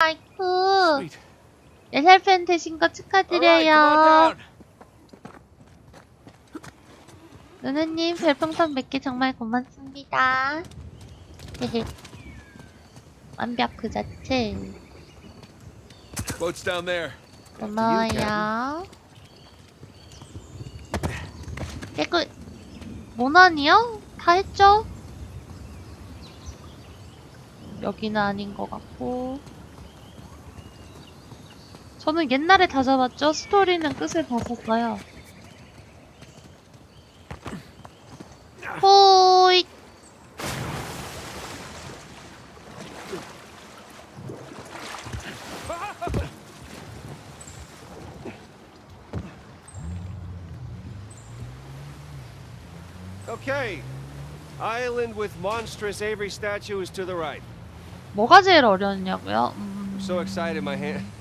아이쿠. 네살 팬 되신 거 축하드려요. 누누님 별풍선 100개 정말 고맙습니다. 완벽 그 자체. Boat's down there. 고마워요. 깨끗. 모난이요? 다 했죠? 여기는 아닌 것 같고. 저는 옛날에 다 잡았죠? 스토리는 끝을 봤었어요. 호잇! Okay. Island with monstrous Avery statue is to the right. 뭐가 제일 어려웠냐고요? 음... I'm so excited my hand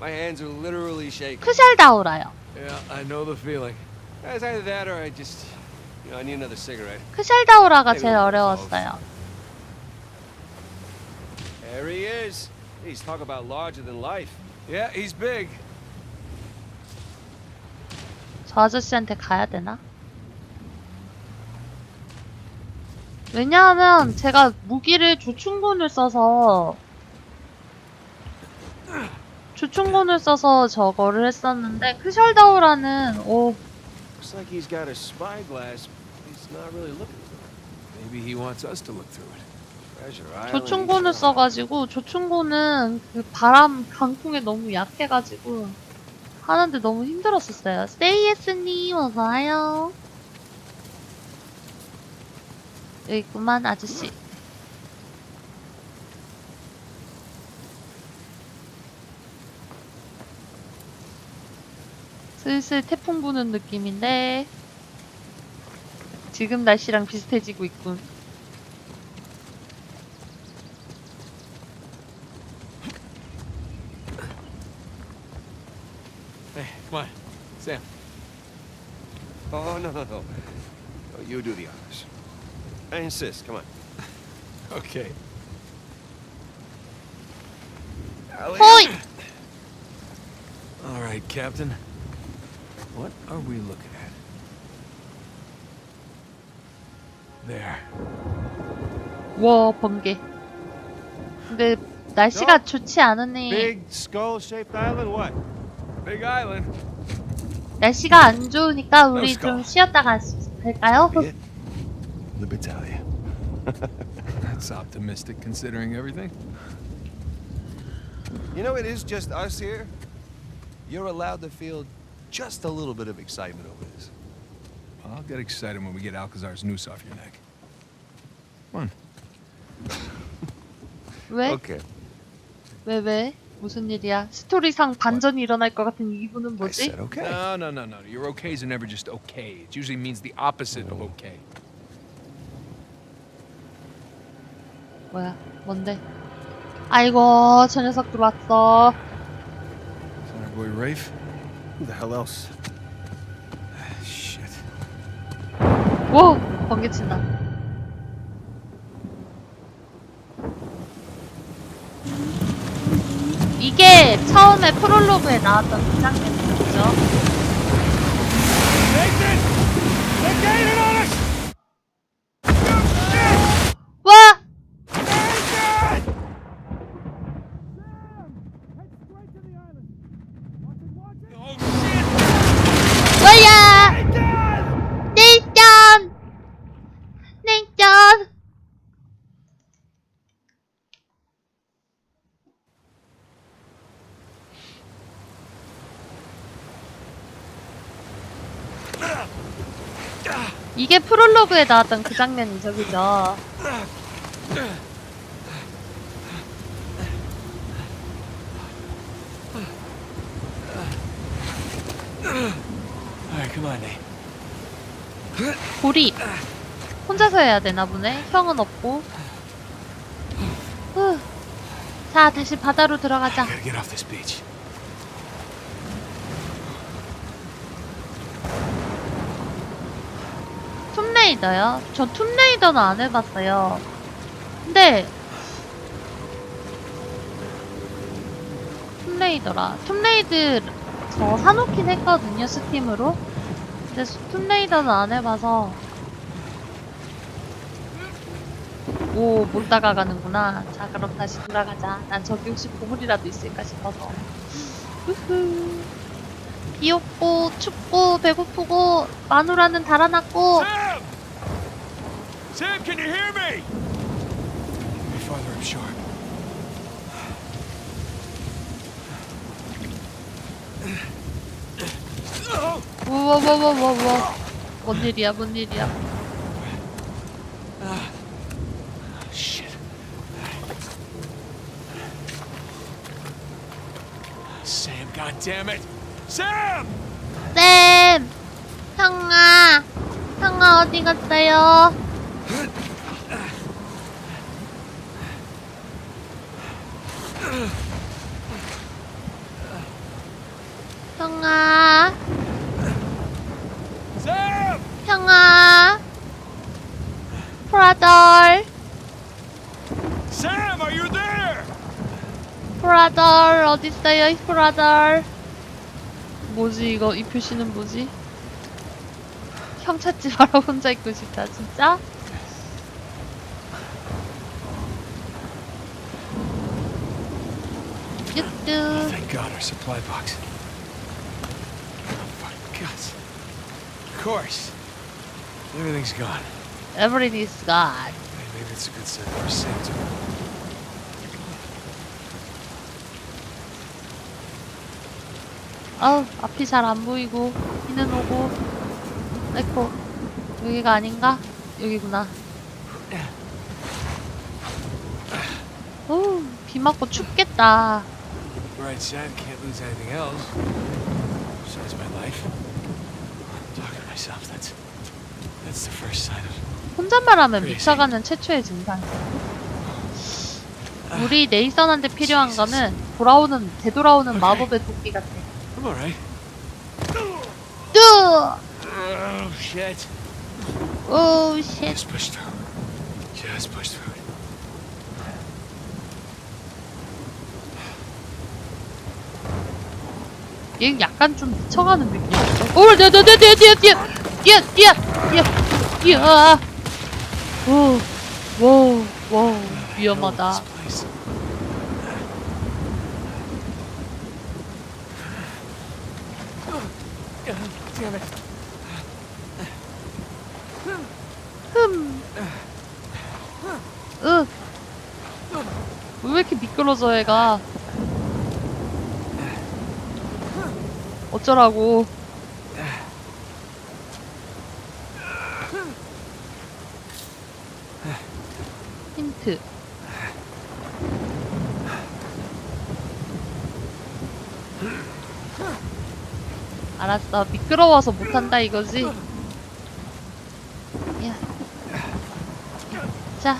my hands are literally shaking. 크샬다우라요. Yeah, I know the feeling. It's either that or I just you know, I need another cigarette. 크샬다우라가 제일 어려웠어요. There he is. He's talk about larger than life. Yeah, he's big. 저 아저씨한테 가야 되나? 왜냐하면 제가 무기를 조충곤을 써서 조충곤을 써서 저거를 했었는데 크셜다우라는 오 Looks like he's got a spyglass. but He's not really looking through it. Maybe he wants us to look through it. Treasure Island. 조충곤을 써가지고 조충곤은 그 바람 강풍에 너무 약해가지고 하는데 너무 힘들었었어요. 세이에스님 어서 와요. 여기 있구만 아저씨. 슬슬 태풍 부는 느낌인데 지금 날씨랑 비슷해지고 있군. Hey, come on. Sam. Oh no no no. Oh, you do the honors. I insist. Come on. Okay. 호이! All right, Captain. What are we looking at? There. 와 번개. 근데 날씨가 좋지 않으니 Big skull-shaped island. What? Big island. 날씨가 안 좋으니까 우리 Let's go. 좀 쉬었다가 갈까요? Be it. Libitalia. That's optimistic considering everything. You know, it is just us here. You're allowed to feel just a little bit of excitement over this. I'll get excited when we get Alcazar's noose off your neck. Come on. 왜? Okay. 왜 왜? 무슨 일이야? 스토리상 반전이 일어날 것 같은 이유는 I 뭐지? said okay. No, no, no, no. Your okays are never just okay. It usually means the opposite of okay. 뭐야? 뭔데? 아이고 저 녀석 들어왔어. Is that our boy Rafe? Who the hell else? Shit. 오 번개 친다. 이게 처음에 프롤로그에 나왔던 그 장면이었죠. Nathan! They're gaining on us! 와! Oh, shit! 뭐야! 냉전! 냉전! 이게 프롤로그에 나왔던 그 장면이죠, 그죠? All right, come on, Nate. 고립. 혼자서 해야 되나 보네. 형은 없고. 후. 자, 다시 바다로 들어가자. Gotta get off this beach. 툼레이더요? 저 툼레이더는 안 해봤어요. 근데 툼레이더라. 툼레이드 저 사놓긴 했거든요, 스팀으로. 근데 수- 툼레이더는 안 해봐서. 오, 못 다가가는구나. 자, 그럼 다시 돌아가자. 난 저기 혹시 보물이라도 있을까 싶어서. 후후. 귀엽고, 춥고, 배고프고, 마누라는 달아났고, Sam, can you hear me? My farther, I'm sure. Whoa, whoa, whoa, whoa, whoa, whoa. One idiot, one idiot. Uh, shit. Sam, goddammit! Sam! 쌤! 형아! 형아 어디 갔어요? 형아! 형아! 브라더! Sam, are you there? 브라더 어딨어요 브라더 뭐지 이거 이 표시는 뭐지? 형 찾지 마라 혼자 있고 싶다 진짜? 뚜뚜 Thank God, our supply box. Oh, fuck, guts. Of course. Everything's gone. Everything is God Hey, Maybe it's a good sign we're safe too. 아우 앞이 잘 안 보이고 비는 오고 에코 여기가 아닌가? 여기구나 오비 맞고 춥겠다 Right side, can't lose anything else. Besides my life. talking to myself, that's that's the first sign of 혼잣말하면. 미쳐가는 최초의 증상이야. 우리 네이선한테 필요한. 거는 돌아오는 되돌아오는. 마법의 도끼 같아. I'm alright. 뚜! Oh shit. 오 쉣. Just push through. Just push through 얘 약간 좀 미쳐가는 느낌이죠? 오, 어, 어, 네, 네, 네, 네, 뛰어, 뛰어, 뛰어, 와, 와, 위험하다. 흠. 으. 왜 이렇게 미끄러져, 애가? 어쩌라고? 힌트. 알았어. 미끄러워서 못한다 이거지? 야. 자,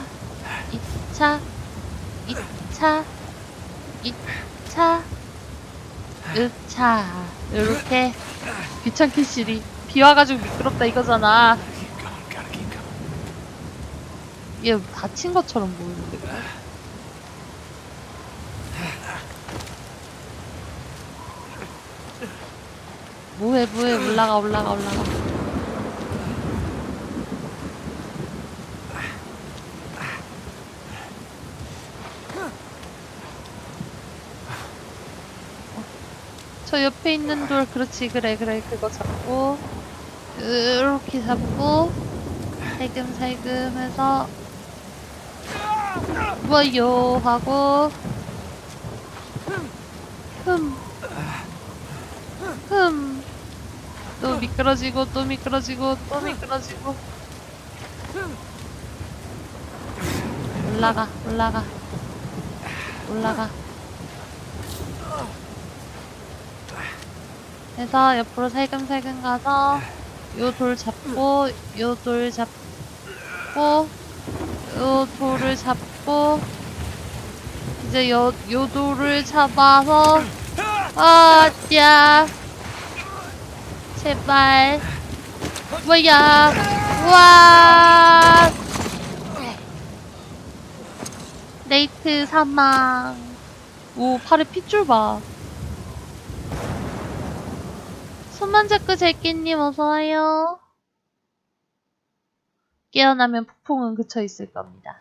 2차, 2차, 2차, 1차. 요렇게 귀찮게 시리. 비 와가지고 미끄럽다 이거잖아. 얘 다친 것처럼 보이는데. 뭐해 뭐해 올라가 올라가 올라가 저 옆에 있는 돌 그렇지. 그래 그래. 그거 잡고 이렇게 잡고 살금살금 해서 뭐요 하고 흠 흠. 또 미끄러지고 또 미끄러지고 또 미끄러지고. 올라가 올라가. 올라가 해서 옆으로 살금살금 가서 요 돌 잡고 요 돌 잡고 요 돌을 잡고 이제 요, 요 돌을 잡아서 아, 야. 제발. 뭐야. 와. 레이트 사망. 오, 팔에 핏줄 봐. 손만 잡고 제끼님 어서와요. 깨어나면 폭풍은 그쳐 있을 겁니다.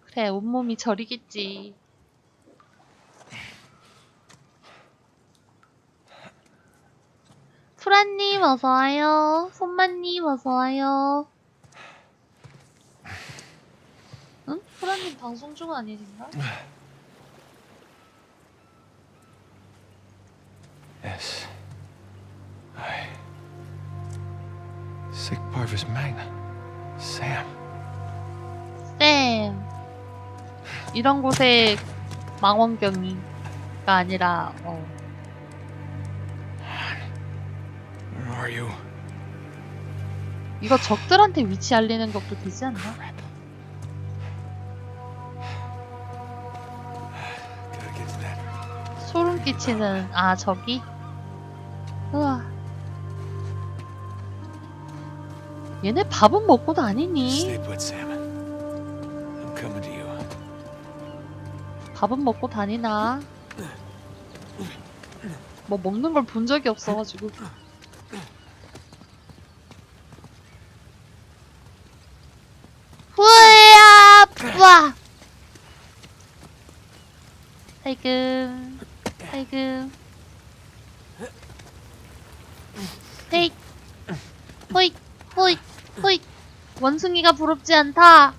그래, 온몸이 저리겠지. 프라님 어서와요. 손만님 어서와요. 응? 프라님 방송 중 아니신가? Yes. I. Sick Parvis Magna. Sam. 쌤. 이런 곳에 망원경이가 아니라 어, are you? 이거 적들한테 위치 알리는 것도 되지 않나? Crap. Gotta get to that. 소름 끼치는 아 저기? 우와 얘네 밥은 먹고 다니니? Stay put, Sam. I'm coming to you. 밥은 먹고 다니나? 뭐 먹는 걸 본 적이 없어가지고 후야 와 살금 살금. 헤이. 호잇 호잇 호잇 원숭이가 부럽지 않다.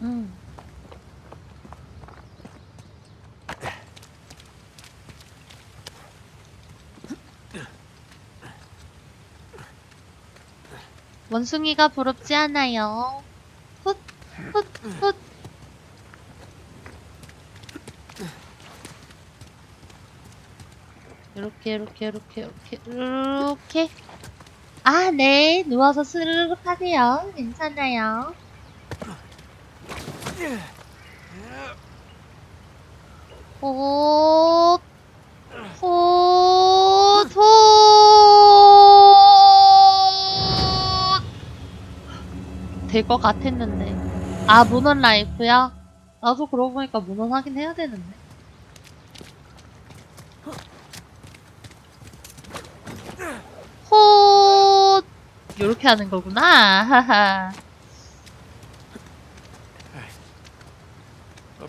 음. 원숭이가 부럽지 않아요. 훗, 훗, 훗. 이렇게, 이렇게, 이렇게, 이렇게, 이렇게. 아, 네. 누워서 스르륵 하세요. 괜찮아요. 호, 호, 호. 될것 같았는데. 아, 문헌 라이프야? 나도 그러고 보니까 문헌 하긴 해야 되는데. 호, 요렇게 하는 거구나. 하하. Go.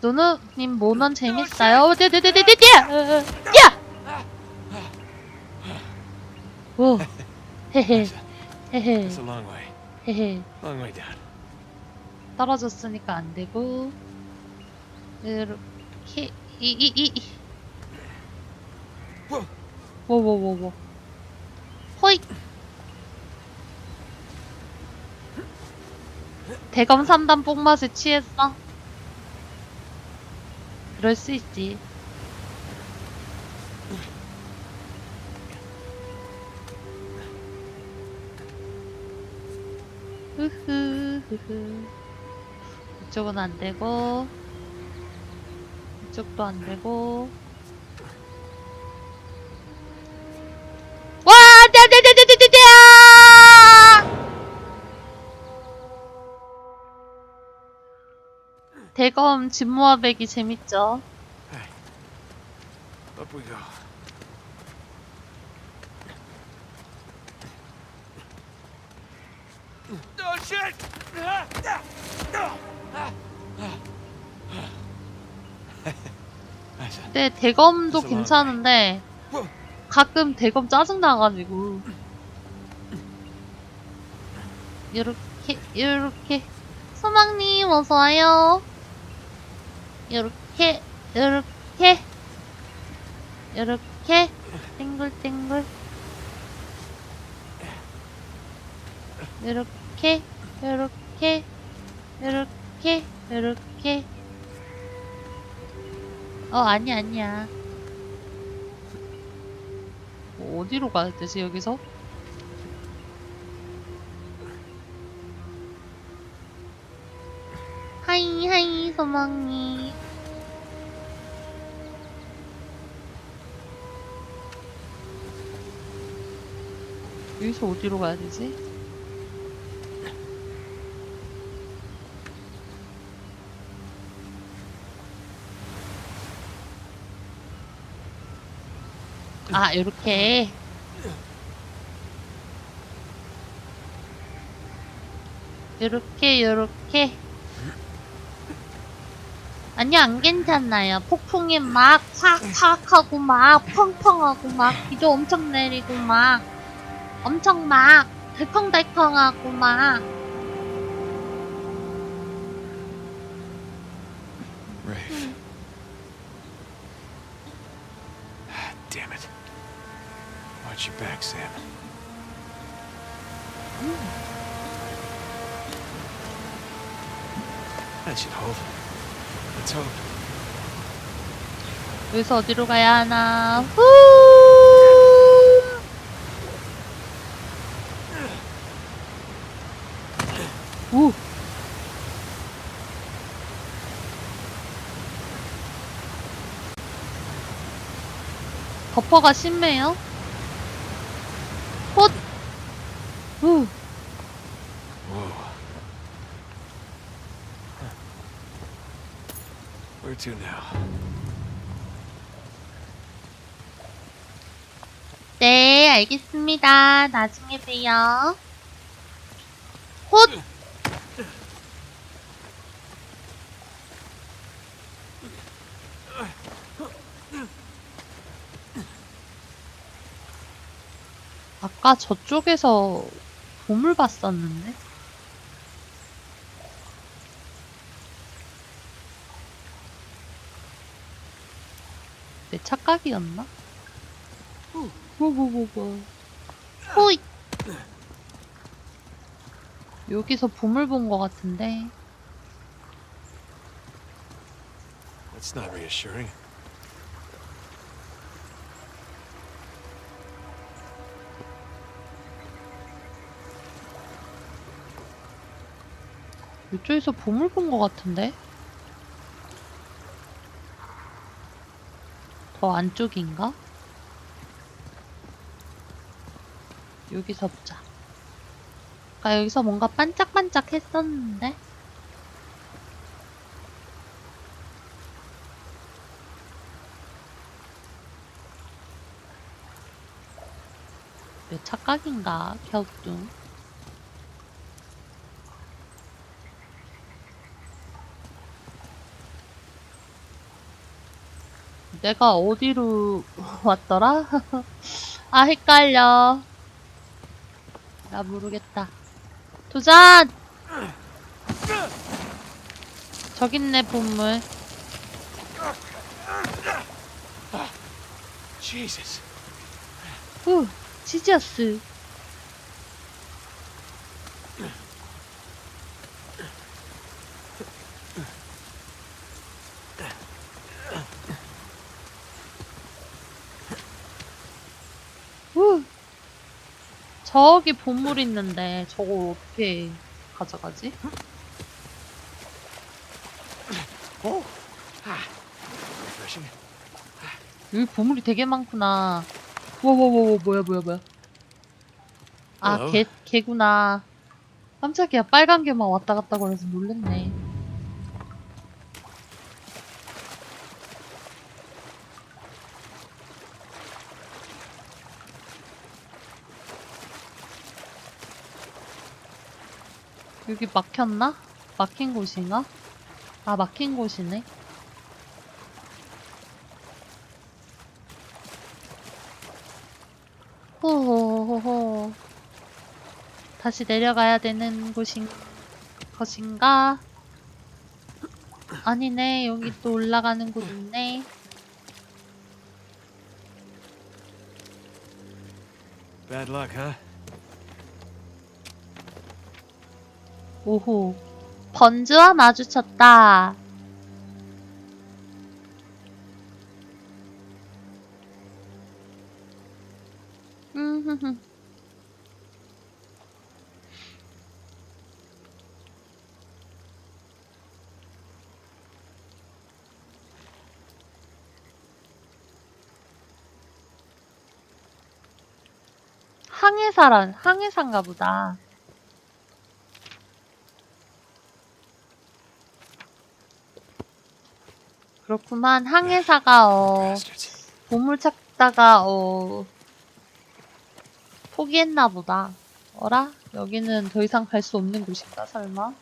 노노님 모넌 재밌어요? 떼떼떼떼떼 야! 오 헤헤 헤헤. 헤헤. 떨어졌으니까 안 되고 이렇게 이이이 워워워워 호이. 대검 3단 뽕맛에 취했어? 그럴 수 있지. 흐흐 흐흐. 이쪽은 안 되고 이쪽도 안 되고 대검 진모아백이 재밌죠 Up we go. Oh shit! Nice. 근데 대검도 괜찮은데 가끔 대검 짜증 나가지고 이렇게 이렇게 소망님 어서 와요. 이렇게 이렇게 이렇게 땡글땡글. 이렇게 이렇게 이렇게 이렇게. 어 아니 아니야. 뭐 어디로 가야 되지 여기서? 하이 하이 소망이 여기서 어디로 가야 되지? 아, 요렇게. 요렇게, 요렇게. 아니, 안 괜찮아요. 폭풍이 막, 팍팍 하고 막, 펑펑하고 막, 비도 엄청 내리고 막, 엄청 막, 달컹달컹하고 막. Rafe. Ah, Damn it. Watch your back, Sam. That should hold. Let's hope. 여기서 어디로 가야 하나? 후! 오! 버퍼가 심해요? 헛! 후! Whoa. Where to now? 네, 알겠습니다. 나중에 봬요. 헛! 아까 저쪽에서 봄을 봤었는데? 내 착각이었나? 뭐, 뭐, 뭐, 뭐. 호이! 여기서 봄을 본것 같은데. That's not reassuring. 이쪽에서 봄을 본것 같은데? 더 안쪽인가? 여기서 보자. 아까 여기서 뭔가 반짝반짝 했었는데? 내 착각인가? 격뚱. 내가 어디로 왔더라? 아, 헷갈려. 나 모르겠다. 도전! 저기 있네, 본물. 후, 지저스. 후. 저기 보물 있는데 저거 어떻게 가져가지? Ah. Refreshing. 여기 보물이 되게 많구나. 와와와와 뭐야 뭐야 뭐야. 아 Hello? 개 개구나. 깜짝이야 빨간 개만 왔다 갔다 거려서 놀랬네. 여기 막혔나? 막힌 곳인가? 아 막힌 곳이네. 호호호호. 다시 내려가야 되는 곳인 것인가? 아니네, 여기 또 올라가는 곳 있네. Bad luck, huh? 오호. 번즈와 마주쳤다. 항해사란 항해사인가 보다. 그렇구만 항해사가 어 Bastards. 보물 찾다가 어 포기했나 보다. 어라? 여기는 더 이상 갈 수 없는 곳인가 설마?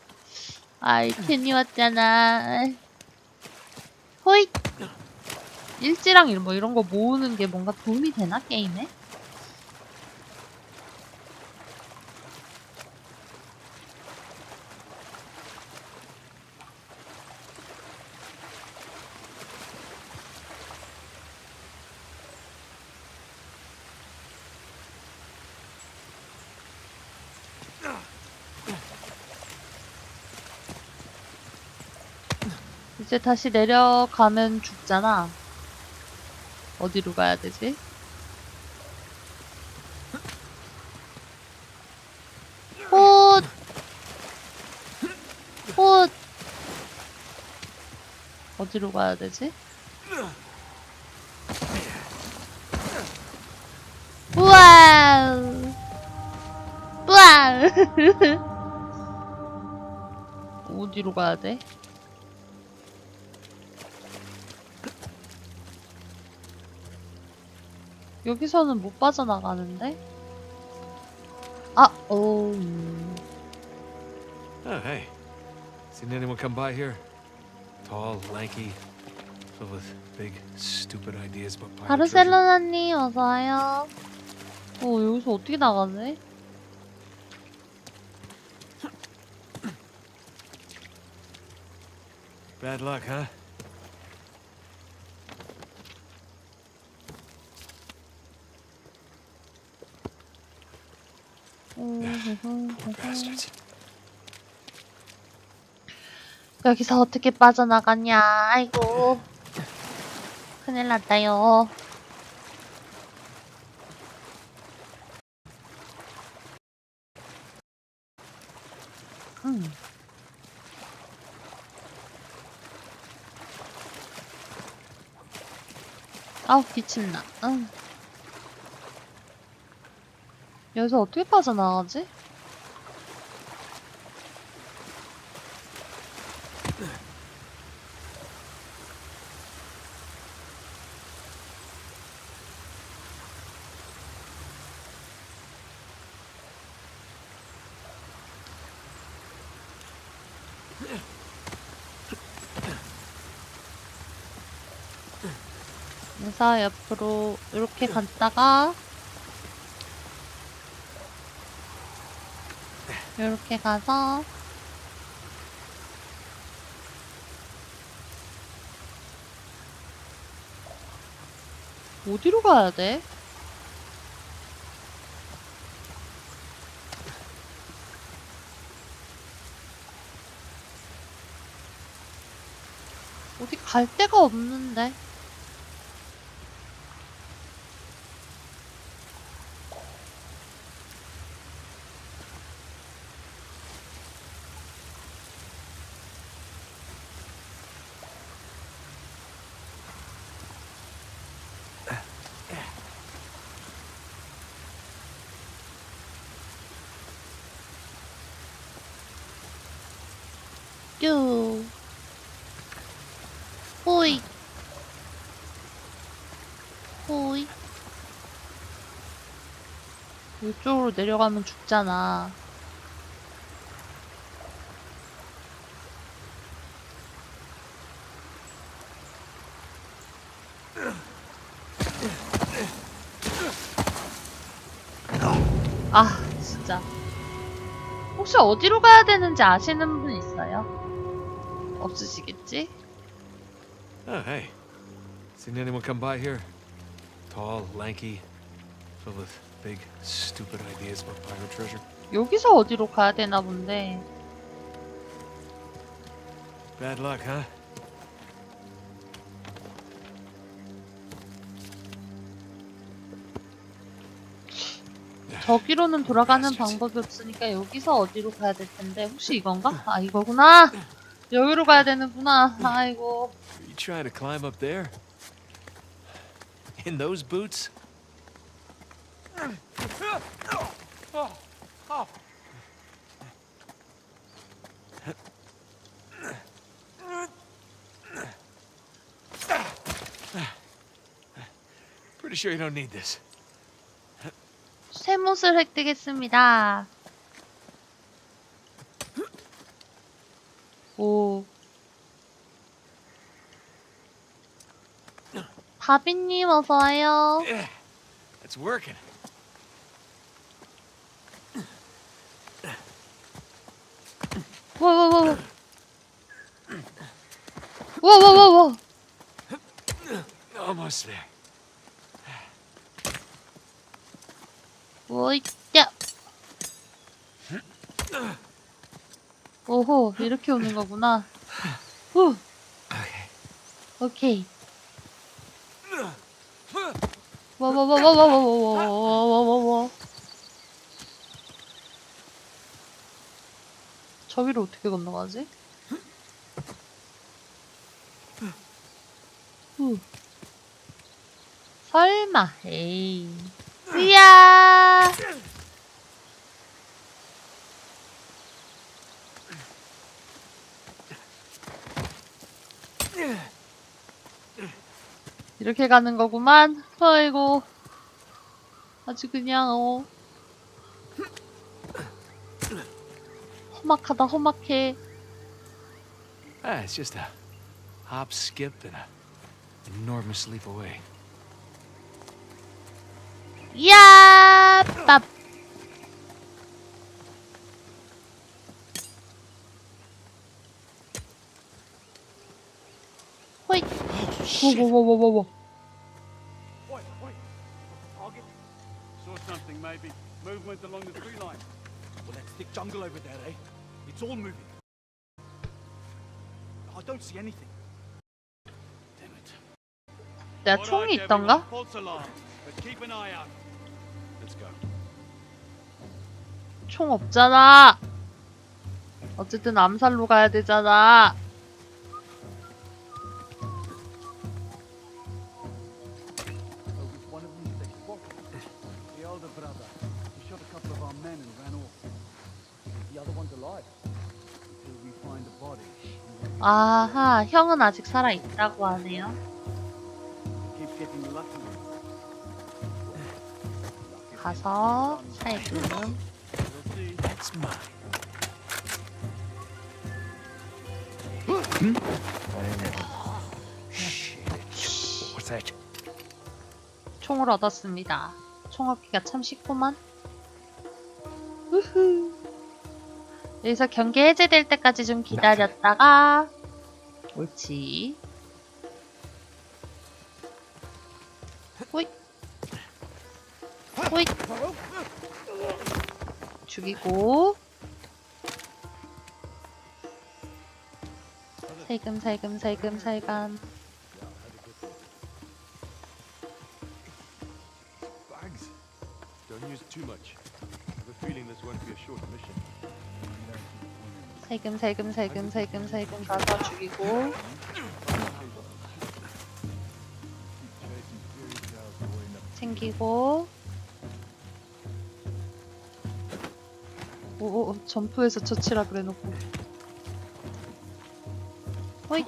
아이 괜히 왔잖아. 호잇. 일지랑 이런 뭐 이런 거 모으는 게 뭔가 도움이 되나 게임에? 이제 다시 내려가면 죽잖아. 어디로 가야 되지? 꽃! 꽃! 어디로 가야 되지? 우와우! 우와우! 어디로 가야 돼? 여기서는 못 빠져나가는데? 아, 오. Oh, hey. Seen anyone come by here? Tall, lanky, filled with big, stupid ideas about pirate. 바르셀로나님, 어서 와요. 어, 여기서 어떻게 나가지? Bad luck, huh? 여기서 어떻게 빠져나갔냐? 아이고. 큰일 났다요. 음. 아우, 기침나. 응. 여기서 어떻게 빠져나가지? 그래서 옆으로 이렇게 갔다가 이렇게 가서 어디로 가야 돼? 어디 갈 데가 없는데. 쭈. 호이. 호이. 이쪽으로 내려가면 죽잖아. 아, 진짜. 혹시 어디로 가야 되는지 아시는 분 있어요? 없으시겠지? Oh, hey. Seen anyone come by here? Tall, lanky, filled with big, stupid ideas about pirate treasure. 여기서 어디로 가야 되나 본데. Bad luck, huh? 저기로는 돌아가는 방법이 없으니까 여기서 어디로 가야 될 텐데. 혹시 이건가? 아, 이거구나. 여기로 가야 되는구나. 아이고. You trying to climb up there? In those boots? Pretty sure you don't need this. 쇠못을 획득했습니다. 오. 바비님 어서 와요. Yeah, it's working. 와와와와. 와와와와. Almost there. 오이짜. 오호 이렇게 오는 거구나. 후 Okay. 오케이. 와와와와와와와와와와 저 위로 어떻게 건너가지? 후. 설마, 에이. 으야! 이렇게 가는 거구만. 아이고. 아주 그냥, 어. 험악하다, 험악해. Ah, it's just a hop, skip, and a enormous leap away. 야! 밥. 호잇. 워워워워워워. Wait, wait. Target? Saw something, maybe. Movement along the jungle over there, eh? It's all moving. I don't see anything. Damn it. 내가 총이 있던가? False alarm. But keep an eye out. Let's go. 총 없잖아. 어쨌든 암살로 가야 되잖아. 아하, 형은 아직 살아 있다고 하네요. 가서. What's that? 총을 얻었습니다. 총 얻기가 참 쉽구만. 우후. 여기서 경계 해제될 때까지 좀 기다렸다가 옳지. 호잇. 호잇. 죽이고 살금 살금 살금 살금 살금 살금 살금 살금 살금. 가서 죽이고. 챙기고. 오 점프해서 처치라 그래놓고. 호잇.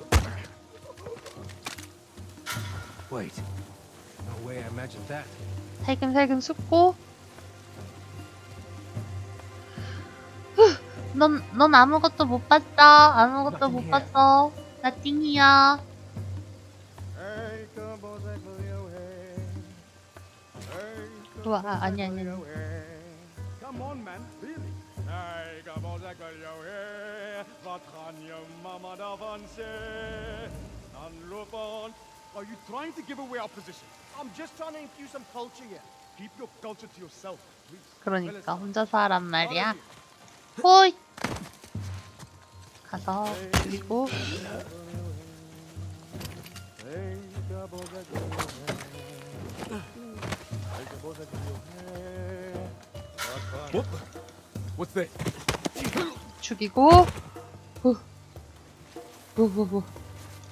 Wait. No way I imagined that. 살금살금 숨고 넌, 넌 아무것도 못 봤어 아무것도 못 봤어 나 띵이야 우와 아, 아니 아니 아니 Come on, man. Really? Hey, comment ça que yo hey, votre agneau maman d'avancer, en lopon. Are you trying to give away our position? I'm just trying to infuse some culture here. Keep your culture to yourself, please. 그러니까 혼자서 하란 말이야 호잇 가서 that? 죽이고 후. 후후후